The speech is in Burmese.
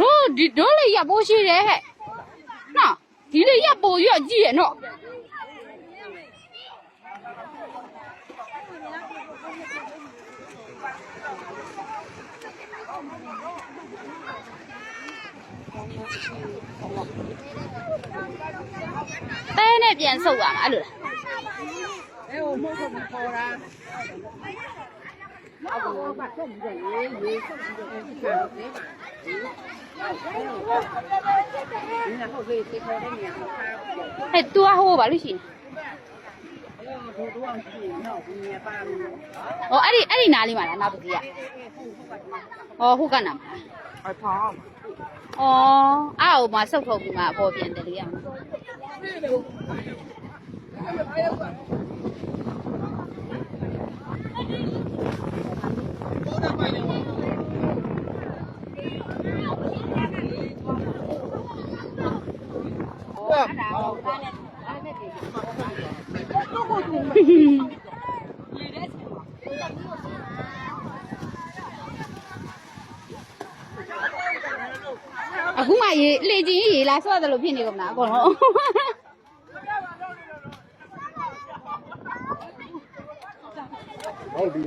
တို့ဒီတို့လေးရပိုးရှိတယ်ဟဲ့နော်ဒီလေးရပိုးရကြည့်ရနော်တဲနဲ့ပြန်ဆုပ်ရမှာအဲ့လိုလားအဲဟိုမဟုတ်ဘူးခေါ်တာ အော်ဘာဆုံးတယ်ရေရေဆုံးတယ်ဒီကနေ့ဒီနေ့ဟုတ်ကဲ့ဒီခေါ်တဲ့နေရာမှာခါတော့ဟဲ့ तू ကဟိုဘာလို့ရှိနေဘိုးတို့အော အဲ့ဒီအဲ့ဒီနားလေးမှာလားနားပကြီးက။ဩဟုတ်ကနားမှာ အဖောင်း ။ဩအဲ့ဟိုမှာစုပ်ထုတ်ပြီးမှအပေါ်ပြန်တယ်လေရမှာ။အခုမှရေလေချင်းရေလာဆွတယ်လို့ဖြစ်နေကုန်တာအကုန်လုံး ဟုတ်ပြီ